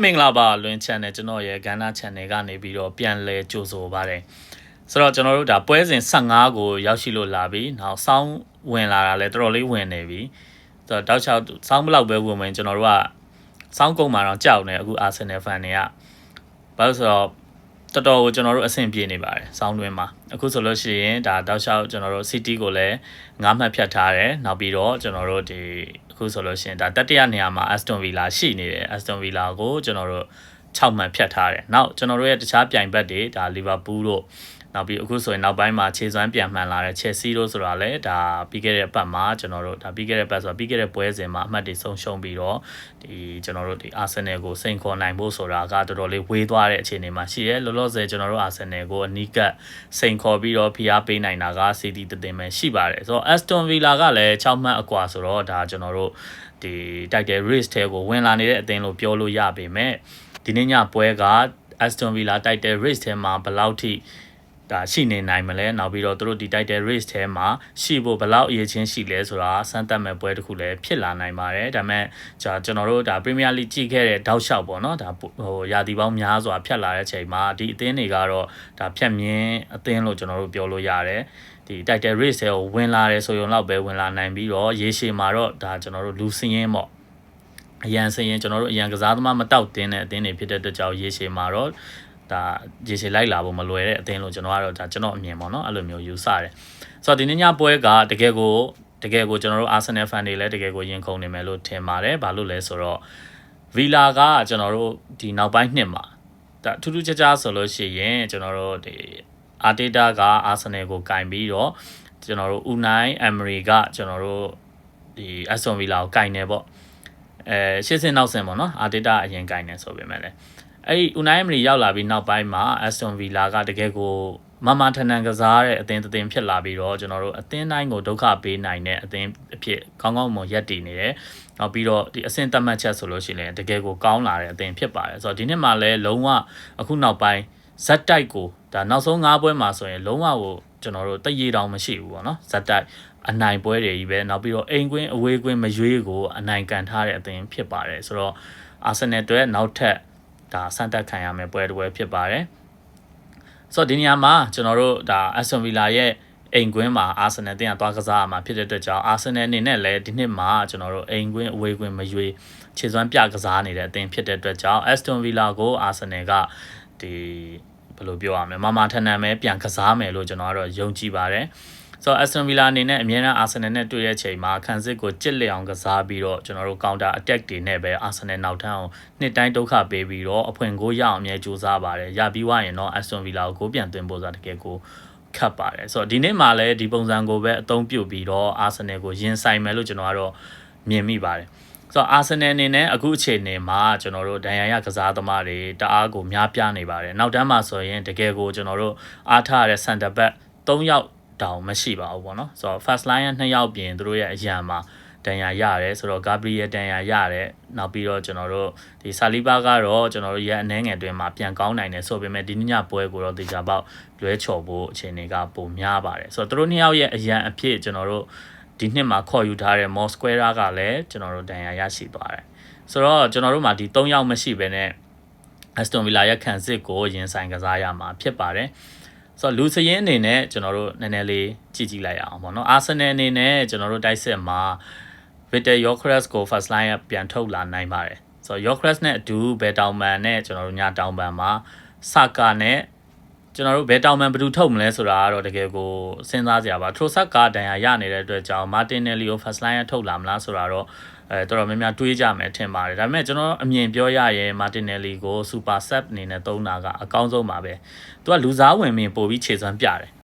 မင်္ဂလာပါလွင် channel ကျွန်တော်ရဲ့ကဏ္ဍ channel ကနေပြီးတော့ပြန်လဲကြိုဆိုပါတယ်ဆိုတော့ကျွန်တော်တို့ဒါပွဲစဉ်15ကိုရောက်ရှိလို့လာပြီနောက်စောင်းဝင်လာတာလဲတော်တော်လေးဝင်နေပြီဆိုတော့တောက်ချောက်စောင်းဘလောက်ပဲဝင်ဝင်ကျွန်တော်တို့ကစောင်းကုန်မှာတော့ကြောက်နေအခုအာဆင်နယ်ဖန်တွေကဘာလို့ဆိုတော့ တော်တော်ကိုကျွန်တော်တို့အဆင်ပြေနေပါတယ်စောင်းတွင်းမှာအခုဆိုလို့ရှိရင်ဒါတောက်လျှောက်ကျွန်တော်တို့ city ကိုလည်းငါးမှတ်ဖြတ်ထားတယ်နောက်ပြီးတော့ကျွန်တော်တို့ဒီအခုဆိုလို့ရှိရင်ဒါတတိယနေရာမှာ Aston Villa ရှိနေတယ် Aston Villa ကိုကျွန်တော်တို့6မှတ်ဖြတ်ထားတယ်နောက်ကျွန်တော်တို့ရဲ့တခြားပြိုင်ဘက်တွေဒါ Liverpool တို့ နောက်ပြီးအခုဆိုရင်နောက်ပိုင်းမှာခြေစွမ်းပြန်မှန်လာတဲ့ Chelsea တို့ဆိုတာလည်းဒါပြီးခဲ့တဲ့ပတ်မှာကျွန်တော်တို့ဒါပြီးခဲ့တဲ့ပတ်ဆိုတာပြီးခဲ့တဲ့ပွဲစဉ်မှာအမှတ်တွေဆုံးရှုံးပြီးတော့ဒီကျွန်တော်တို့ဒီ Arsenal ကိုစိန်ခေါ်နိုင်ဖို့ဆိုတာကတော်တော်လေးဝေးသွားတဲ့အခြေအနေမှာရှိရဲလောလောဆယ်ကျွန်တော်တို့ Arsenal ကိုအနီးကပ်စိန်ခေါ်ပြီးတော့ဖိအားပေးနိုင်တာက City တည်မယ်ရှိပါတယ်ဆိုတော့ Aston Villa ကလည်း6မှတ်အကွာဆိုတော့ဒါကျွန်တော်တို့ဒီတိုက်တဲ့ race ထဲကိုဝင်လာနေတဲ့အသင်းလို့ပြောလို့ရပေမဲ့ဒီနေ့ညပွဲက Aston Villa တိုက်တဲ့ race ထဲမှာဘယ်လောက်ထိ ဒါရှိနေနိုင်မလဲနောက်ပြီးတော့သူတို့ဒီတိုက်တဲ့ race ထဲမှာရှိဖို့ဘယ်လောက်အရေးချင်းရှိလဲဆိုတာစမ်းသပ်မဲ့ပွဲတစ်ခုလည်းဖြစ်လာနိုင်ပါတယ်ဒါပေမဲ့じゃကျွန်တော်တို့ဒါ Premier League ကြည့်ခဲ့တဲ့တောက်လျှောက်ပေါ့နော်ဒါဟိုရာသီပေါင်းများစွာဖြတ်လာတဲ့အချိန်မှာဒီအသင်းတွေကတော့ဒါဖြတ်မြင်းအသင်းလို့ကျွန်တော်တို့ပြောလို့ရတယ်ဒီတိုက်တဲ့ race တွေကိုဝင်လာတယ်ဆိုရင်တော့ပဲဝင်လာနိုင်ပြီးတော့ရေရှည်မှာတော့ဒါကျွန်တော်တို့လူစင်းရင်ပေါ့အရန်စရင်ကျွန်တော်တို့အရန်ကစားသမားမတောက်တင်းတဲ့အသင်းတွေဖြစ်တဲ့အတွက်ကြောင့်ရေရှည်မှာတော့ ဒါရေရှည်လိုက်လာဖို့မလွယ်တဲ့အသင်းလို့ကျွန်တော်ကတော့ဒါကျွန်တော်အမြင်ပေါ့နော်အဲ့လိုမျိုးယူဆတယ်ဆိုတော့ဒီနေ့ညပွဲကတကယ်ကိုတကယ်ကိုကျွန်တော်တို့ Arsenal fan တွေလည်းတကယ်ကိုရင်ခုန်နေမယ်လို့ထင်ပါတယ်ဘာလို့လဲဆိုတော့ Villa ကကျွန်တော်တို့ဒီနောက်ပိုင်းနှစ်မှာဒါထူးထူးခြားခြားဆိုလို့ရှိရင်ကျွန်တော်တို့ဒီအာတေတာကအာဆင်နယ်ကိုကင်ပြီးတော့ကျွန်တော်တို့ဦးနိုင်အမရီကကျွန်တော်တို့ဒီအက်ဆွန်ဗီလာကိုကင်နေပေါ့အဲရှေ့စင်နောက်စင်ပေါ့နော်အာတေတာအရင်ကင်နေဆိုပေမဲ့လည်း အဲ့ဒီဦးနိုင်အမရီရောက်လာပြီးနောက်ပိုင်းမှာအက်ဆွန်ဗီလာကတကယ်ကိုမမထန်ထန်ကစားတဲ့အသင်းအသင်းဖြစ်လာပြီးတော့ကျွန်တော်တို့အသင်းတိုင်းကိုဒုက္ခပေးနိုင်တဲ့အသင်းအဖြစ်ကောင်းကောင်းမွန်ရက်တည်နေတယ်။နောက်ပြီးတော့ဒီအဆင့်သတ်မှတ်ချက်ဆိုလို့ရှိရင်တကယ်ကိုကောင်းလာတဲ့အသင်းဖြစ်ပါတယ်။ဆိုတော့ဒီနှစ်မှာလည်းလုံးဝအခုနောက်ပိုင်းဇက်တိုက်ကိုဒါနောက်ဆုံး၅ပွဲမှာဆိုရင်လုံးဝကိုကျွန်တော်တို့တရေတောင်မရှိဘူးပေါ့နော်ဇက်တိုက်အနိုင်ပွဲတွေကြီးပဲနောက်ပြီးတော့အိမ်ကွင်းအဝေးကွင်းမရွေးကိုအနိုင်ကန်ထားတဲ့အသင်းဖြစ်ပါတယ်ဆိုတော့အာဆင်နယ်အတွက်နောက်ထပ် ဒါဆန်တက်ခံရမယ့်ပွဲတစ်ပွဲဖြစ်ပါတယ်ဆိုတော့ဒီနေရာမှာကျွန်တော်တို့ဒါ Aston Villa ရဲ့အိမ်ကွင်းမှာအာဆင်နယ်တင်ကသွားကစားရမှာဖြစ်တဲ့အတွက်ကြောင့်အာဆင်နယ်အနေနဲ့လည်းဒီနှစ်မှာကျွန်တော်တို့အိမ်ကွင်းအဝေးကွင်းမရွေးခြေစွမ်းပြကစားနေတဲ့အသင်းဖြစ်တဲ့အတွက်ကြောင့် Aston Villa ကိုအာဆင်နယ်ကဒီဘယ်လိုပြောရမလဲမမထန်ထန်ပဲပြန်ကစားမယ်လို့ကျွန်တော်ကတော့ယုံကြည်ပါတယ် ဆိုတော့ Aston Villa အနေနဲ့အမြဲတမ်း Arsenal နဲ့တွေ့ရချိန်မှာခံစစ်ကိုကြစ်လက်အောင်ကစားပြီးတော့ကျွန်တော်တို့ counter attack တွေနဲ့ပဲ Arsenal နောက်ထပ်အောင်နှစ်တိုင်းဒုက္ခပေးပြီးတော့အဖွင့်ကိုရအောင်အမြဲကြိုးစားပါတယ်ရပြီးွားရင်တော့ Aston Villa ကိုကိုပြန်သွင်းဖို့ဆိုတာတကယ်ကိုခတ်ပါတယ်ဆိုတော့ဒီနေ့မှလည်းဒီပုံစံကိုပဲအသုံးပြုပြီးတော့ Arsenal ကိုရင်ဆိုင်မယ်လို့ကျွန်တော်ကတော့မြင်မိပါတယ်ဆိုတော့အာဆင်နယ်အနေနဲ့အခုအချိန်နေမှာကျွန်တော်တို့ဒဏ်ရာရကစားသမားတွေတအားကိုများပြားနေပါတယ်နောက်တန်းမှာဆိုရင်တကယ်ကိုကျွန်တော်တို့အားထားရတဲ့ center back 3ယောက် တောင်မရှိပါဘူးပေါ့နော်ဆိုတော့ first line က2ယောက်ပြင်သူတို့ရဲ့အရန်မှာတန်ရာရတယ်ဆိုတော့ Gabriel တန်ရာရတယ်နောက်ပြီးတော့ကျွန်တော်တို့ဒီဆာလီဘာကတော့ကျွန်တော်တို့ရဲ့အနှဲငယ်တွင်မှာပြန်ကောင်းနိုင်တယ်ဆိုပေမဲ့ဒီညပွဲကိုတော့တေချာပေါက်လွဲချော်ဖို့အခြေအနေကပုံများပါတယ်ဆိုတော့သူတို့နှစ်ယောက်ရဲ့အရန်အဖြစ်ကျွန်တော်တို့ဒီနှစ်မှာခေါ်ယူထားတဲ့ Mosquera ကလည်းကျွန်တော်တို့တန်ရာရရှိသွားတယ်ဆိုတော့ကျွန်တော်တို့မှာဒီ3ယောက်မရှိဘဲနဲ့ Aston Villa ရဲ့ခံစစ်ကိုရင်ဆိုင်ကစားရမှာဖြစ်ပါတယ် ဆိုတော့လူစရင်အနေနဲ့ကျွန်တော်တို့နည်းနည်းလေးကြည့်ကြည့်လိုက်အောင်ပေါ့နော်အာဆင်နယ်အနေနဲ့ကျွန်တော်တို့တိုက်စစ်မှာ Victor Yokres ကို first line ကပြန်ထုတ်လာနိုင်ပါတယ်ဆိုတော့ Yokres နဲ့အတူဘယ်တောင်ပန်နဲ့ကျွန်တော်တို့ညတောင်ပန်မှာစကာနဲ့ကျွန်တော်တို့ဘယ်တောင်ပန်ဘယ်သူထုတ်မလဲဆိုတာကတော့တကယ်ကိုစဉ်းစားကြရပါထရိုဆက်ကဒဏ်ရာရနေတဲ့အတွက်ကြောင့် Martinelli ကို first line ထုတ်လာမလားဆိုတာတော့ အဲတော်တော်များများတွေးကြမယ်ထင်ပါတယ်ဒါပေမဲ့ကျွန်တော်အမြင်ပြောရရင် Martinelli ကို super sub အနေနဲ့သုံးတာကအကောင်းဆုံးပါပဲသူကလူစားဝင်မင်းပို့ပြီးခြေစွမ်းပြတယ်